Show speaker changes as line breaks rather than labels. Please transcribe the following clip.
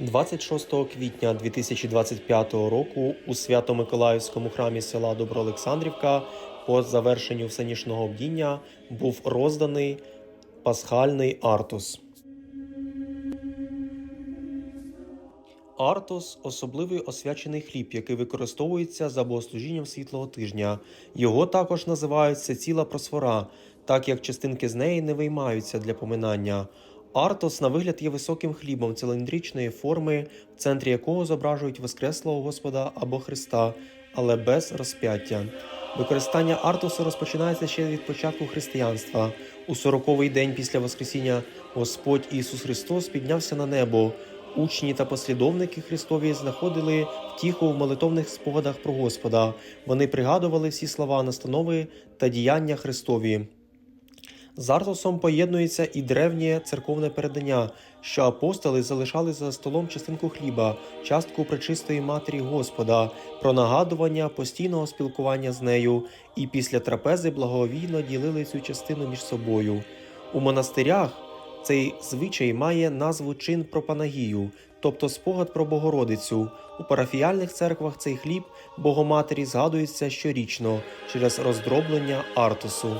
26 квітня 2025 року у Свято-Миколаївському храмі села Доброолександрівка по завершенню всенічного бдіння був розданий пасхальний артус. Артос особливий освячений хліб, який використовується за богослужінням світлого тижня. Його також називають ціла просфора, так як частинки з неї не виймаються для поминання. Артос на вигляд є високим хлібом циліндричної форми, в центрі якого зображують Воскреслого Господа або Христа, але без розп'яття. Використання артусу розпочинається ще від початку християнства. У сороковий день після Воскресіння Господь Ісус Христос піднявся на небо. Учні та послідовники Христові знаходили втіху в молитовних спогадах про Господа. Вони пригадували всі слова, настанови та діяння Христові. З Артосом поєднується і древнє церковне передання, що апостоли залишали за столом частинку хліба, частку пречистої матері Господа, про нагадування постійного спілкування з нею, і після трапези благовійно ділили цю частину між собою. У монастирях цей звичай має назву чин про Панагію, тобто спогад про Богородицю. У парафіяльних церквах цей хліб Богоматері згадується щорічно через роздроблення Артосу.